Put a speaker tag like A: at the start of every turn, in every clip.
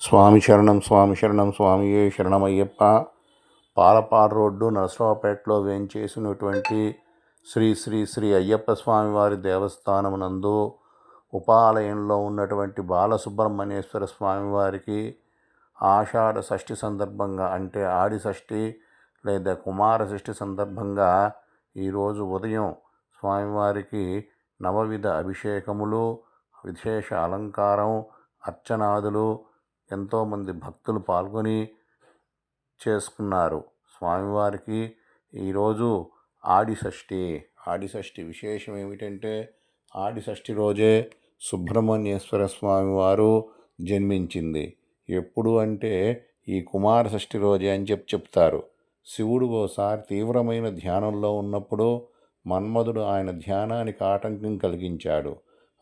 A: స్వామి శరణం స్వామి శరణం స్వామియే శరణమయ్యప్ప. పాలపాడు రోడ్డు నరసరావుపేటలో వేంచేసినటువంటి శ్రీ శ్రీ శ్రీ అయ్యప్ప స్వామి వారి దేవస్థానమునందు ఉపాలయంలో ఉన్నటువంటి బాలసుబ్రహ్మణ్యేశ్వర స్వామివారికి ఆషాఢ షష్ఠి సందర్భంగా అంటే ఆడి షష్ఠి లేదా కుమార షష్ఠి సందర్భంగా ఈరోజు ఉదయం స్వామివారికి నవవిధ అభిషేకములు విశేష అలంకారం అర్చనాదులు ఎంతోమంది భక్తులు పాల్గొని చేసుకున్నారు. స్వామివారికి ఈరోజు ఆడి షష్ఠి ఆడి షష్ఠి విశేషం ఏమిటంటే ఆడి షష్ఠి రోజే సుబ్రహ్మణ్యేశ్వర స్వామి వారు జన్మించింది. ఎప్పుడు అంటే ఈ కుమార షష్ఠి రోజే అని చెప్పి చెప్తారు. శివుడు ఓసారి తీవ్రమైన ధ్యానంలో ఉన్నప్పుడు మన్మధుడు ఆయన ధ్యానానికి ఆటంకం కలిగించాడు.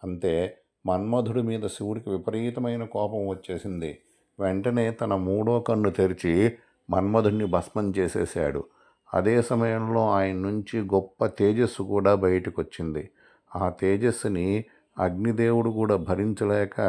A: అంతే మన్మధుడి మీద శివుడికి విపరీతమైన కోపం వచ్చేసింది. వెంటనే తన మూడో కన్ను తెరిచి మన్మధుడిని భస్మం చేసేశాడు. అదే సమయంలో ఆయన నుంచి గొప్ప తేజస్సు కూడా బయటకు వచ్చింది ఆ తేజస్సుని అగ్నిదేవుడు కూడా భరించలేక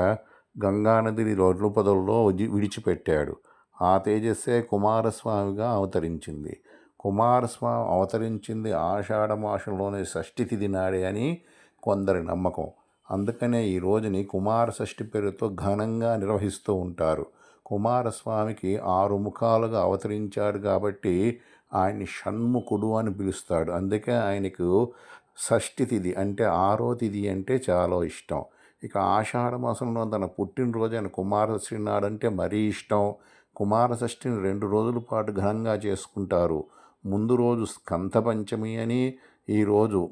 A: గంగానదిని రొడ్లుపదల్లో విడిచిపెట్టాడు. ఆ తేజస్సే కుమారస్వామిగా అవతరించింది. కుమారస్వామి అవతరించింది ఆషాఢమాసంలోనే షష్ఠి తిథి నాడే అని కొందరి నమ్మకం. అందుకనే ఈ రోజుని కుమార షష్ఠి పేరుతో ఘనంగా నిర్వహిస్తూ ఉంటారు. కుమారస్వామికి ఆరు ముఖాలుగా అవతరించాడు కాబట్టి ఆయన్ని షణ్ముఖుడు అని పిలుస్తాడు. అందుకే ఆయనకు షష్ఠి తిథి అంటే ఆరో తిథి అంటే చాలా ఇష్టం. ఇక ఆషాఢ మాసంలో తన పుట్టినరోజు ఆయన కుమారషష్ఠి నాడంటే మరీ ఇష్టం. కుమార షష్ఠిని రెండు రోజుల పాటు ఘనంగా చేసుకుంటారు. ముందు రోజు స్కంధ పంచమి అని ఈరోజు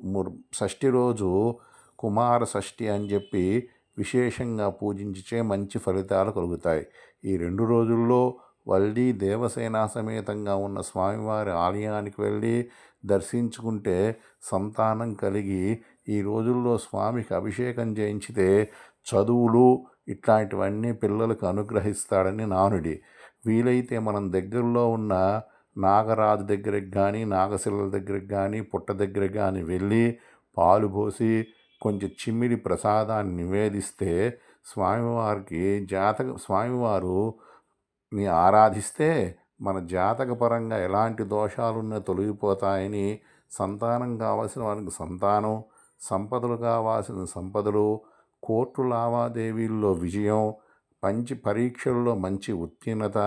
A: షష్ఠి రోజు కుమార షష్ఠి అని చెప్పి విశేషంగా పూజించిచే మంచి ఫలితాలు కలుగుతాయి. ఈ రెండు రోజుల్లో వల్లి దేవసేన సమేతంగా ఉన్న స్వామివారి ఆలయానికి వెళ్ళి దర్శించుకుంటే సంతానం కలిగి ఈ రోజుల్లో స్వామికి అభిషేకం చేయించితే చదువులు ఇట్లాంటివన్నీ పిల్లలకు అనుగ్రహిస్తాడని నానుడి. వీలైతే మనం దగ్గరలో ఉన్న నాగరాజు దగ్గరికి కానీ నాగశిలల దగ్గరికి కానీ పుట్ట దగ్గరికి కానీ వెళ్ళి పాలు పోసి కొంచెం చిమ్మిడి ప్రసాదాన్ని నివేదిస్తే స్వామివారికి జాతక స్వామివారు ని ఆరాధిస్తే మన జాతక పరంగా ఎలాంటి దోషాలున్నా తొలగిపోతాయని సంతానం కావాల్సిన వారికి సంతానం సంపదలు కావాల్సిన సంపదలు కోర్టు లావాదేవీల్లో విజయం మంచి పరీక్షల్లో మంచి ఉత్తీర్ణత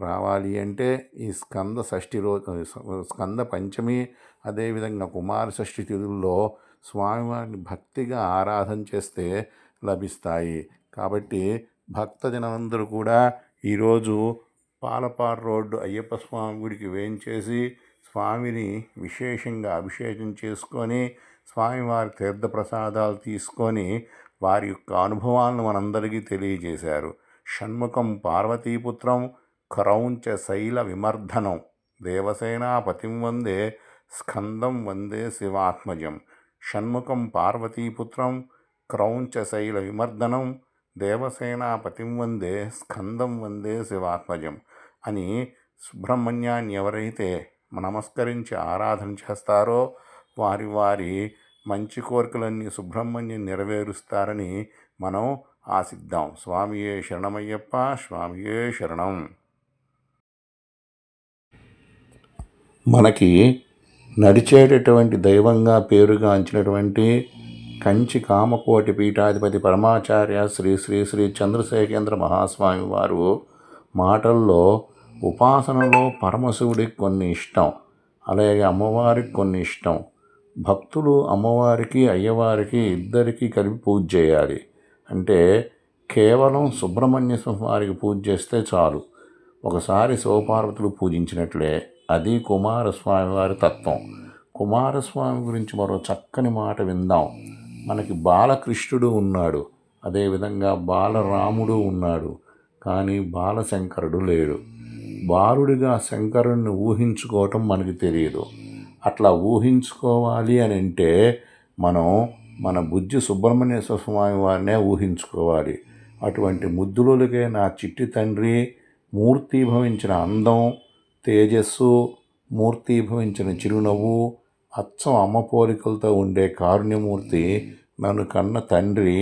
A: రావాలి అంటే ఈ స్కంద షష్ఠి రోజు స్కంద పంచమి అదేవిధంగా కుమార షష్ఠి తిథుల్లో స్వామివారిని భక్తిగా ఆరాధన చేస్తే లభిస్తాయి. కాబట్టి భక్తజనందరూ కూడా ఈరోజు పాలపాడు రోడ్డు అయ్యప్ప స్వామి గుడికి వేయించేసి స్వామిని విశేషంగా అభిషేకం చేసుకొని స్వామివారి తీర్థప్రసాదాలు తీసుకొని వారి యొక్క అనుభవాలను మనందరికీ తెలియజేశారు. షణ్ముఖం పార్వతీపుత్రం క్రౌంచ శైల విమర్ధనం దేవసేనాపతిం వందే స్కందం వందే శివాత్మజం. షణ్ముఖం పార్వతీపుత్రం క్రౌంచ శైల విమర్దనం దేవసేనాపతిం వందే స్కందం వందే శివాత్మజం అని సుబ్రహ్మణ్యాన్ని ఎవరైతే నమస్కరించి ఆరాధన చేస్తారో వారి వారి మంచి కోరికలన్నీ సుబ్రహ్మణ్యం నెరవేరుస్తారని మనం ఆశిద్దాం. స్వామియే శరణమయ్యప్ప స్వామియే శరణం. మనకి నడిచేటటువంటి దైవంగా పేరుగాంచినటువంటి కంచి కామకోటి పీఠాధిపతి పరమాచార్య శ్రీ శ్రీ శ్రీ చంద్రశేఖేంద్ర మహాస్వామి వారు మాటల్లో ఉపాసనలో పరమశివుడికి కొన్ని ఇష్టం అలాగే అమ్మవారికి కొన్ని ఇష్టం. భక్తులు అమ్మవారికి అయ్యవారికి ఇద్దరికీ కలిపి పూజ చేయాలి. అంటే కేవలం సుబ్రహ్మణ్య స్వామి వారికి పూజ చేస్తే చాలు. ఒకసారి శివపార్వతులు పూజించినట్లే అది కుమారస్వామి వారి తత్వం. కుమారస్వామి గురించి మరో చక్కని మాట విందాం. మనకి బాలకృష్ణుడు ఉన్నాడు. అదేవిధంగా బాలరాముడు ఉన్నాడు. కానీ బాలశంకరుడు లేడు. బాలుడిగా శంకరుణ్ణి ఊహించుకోవటం మనకి తెలియదు అట్లా ఊహించుకోవాలి అని అంటే మనం మన బుజ్జి సుబ్రహ్మణ్యేశ్వర స్వామి వారినే ఊహించుకోవాలి. అటువంటి ముద్దులకే నా చిట్టి తండ్రి మూర్తిభవించిన అందం తేజస్సు మూర్తిభవించిన చిరునవ్వు అచ్చం అమ్మ పోలికలతో ఉండే కారుణ్యమూర్తి నన్ను కన్న తండ్రి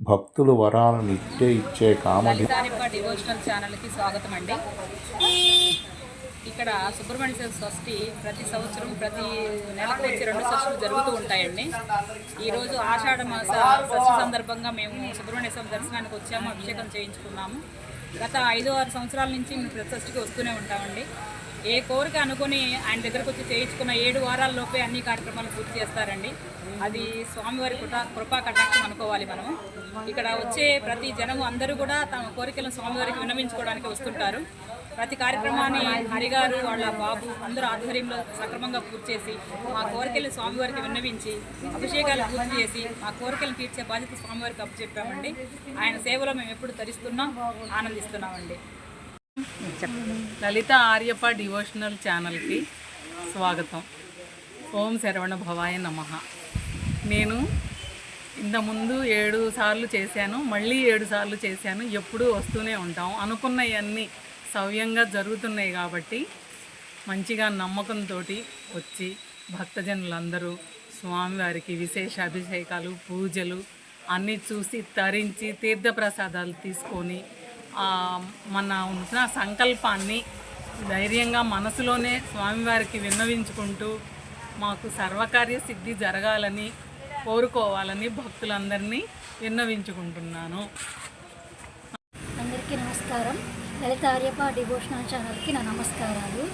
A: భక్తులు వరాలను ఇచ్చే ఇచ్చే కామధి
B: డివోషనల్ ఛానల్కి స్వాగతం అండి. ఇక్కడ సుబ్రహ్మణ్య షష్ఠి ప్రతి సంవత్సరం ప్రతి నెలకు వచ్చి రెండు షష్ఠులు జరుగుతూ ఉంటాయండి. ఈరోజు ఆషాఢ మాస షష్ఠి సందర్భంగా మేము సుబ్రహ్మణ్య స్వామి దర్శనానికి వచ్చాము అభిషేకం చేయించుకున్నాము. గత ఐదు ఆరు సంవత్సరాల నుంచి మేము ప్రతి షష్ఠికి వస్తూనే ఉంటామండి. ఏ కోరిక అనుకుని ఆయన దగ్గరకు వచ్చి చేయించుకున్న ఏడు వారాల్లోపే అన్ని కార్యక్రమాలు పూర్తి చేస్తారండి. అది స్వామివారి కృపా కృపా కటాక్షం అనుకోవాలి మనం ఇక్కడ వచ్చే ప్రతి జనము అందరూ కూడా తమ కోరికలను స్వామివారికి విన్నవించుకోవడానికి వస్తుంటారు. ప్రతి కార్యక్రమాన్ని హరిగారు వాళ్ళ బాబు అందరూ ఆధ్వర్యంలో సక్రమంగా పూర్తి చేసి మా కోరికలు స్వామివారికి విన్నవించి అభిషేకాలు పూర్తి చేసి మా కోరికలను తీర్చే బాధ్యత స్వామివారికి అప్పచెప్పామండి. ఆయన సేవలో మేము ఎప్పుడు తరిస్తున్నాం ఆనందిస్తున్నామండి.
C: లలిత ఆర్యప డివోషనల్ ఛానల్కి స్వాగతం. ఓం శరవణ భవాయ నమ. నేను ఇంతకుముందు ఏడు సార్లు చేశాను మళ్ళీ ఏడు సార్లు చేశాను ఎప్పుడూ వస్తూనే ఉంటాం. అనుకున్నవన్నీ సవ్యంగా జరుగుతున్నాయి కాబట్టి మంచిగా నమ్మకంతో వచ్చి భక్తజనులందరూ స్వామివారికి విశేష అభిషేకాలు పూజలు అన్నీ చూసి తరించి తీర్థప్రసాదాలు తీసుకొని మన ఉన్న సంకల్పాన్ని ధైర్యంగా మనసులోనే స్వామివారికి విన్నవించుకుంటూ మాకు సర్వకార్య సిద్ధి జరగాలని కోరుకోవాలని భక్తులందరినీ విన్నవించుకుంటున్నాను.
D: అందరికీ నమస్కారం. లలిత ఆర్యప డివోషనల్ ఛానల్కి నా నమస్కారాలు.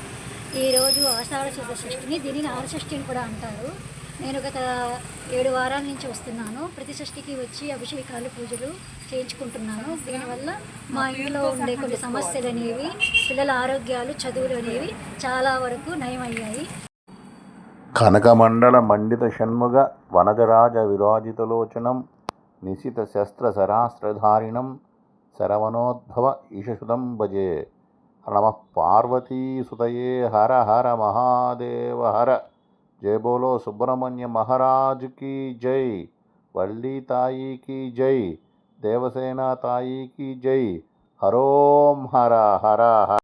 D: ఈరోజు ఆషాఢ శుద్ధ షష్ఠిని దీనిని ఆరషష్ఠి అని కూడా అంటారు. నేను గత ఏడు వారాల నుంచి వస్తున్నాను. ప్రతి షష్ఠికి వచ్చి అభిషేకాలు పూజలు చేయించుకుంటున్నాను. దీనివల్ల మా ఇంట్లో ఉండే కొన్ని సమస్యలు అనేవి పిల్లల ఆరోగ్యాలు చదువులు అనేవి చాలా వరకు నయమయ్యాయి.
A: కనకమండల మండిత షణ్ముగ వనజరాజ విరాజితలోచనం నిశిత శస్త్ర సరాస్త్రధారిణం శరవణోద్భవ ఈశసుదం భజే. నమ పార్వతీసుతయే హర హర మహాదేవ హర. जय बोलो सुब्रमण्य महाराज की जय, वल्ली ताई की जय, देवसेना ताई की जय, हरोम हरा हरा हरा।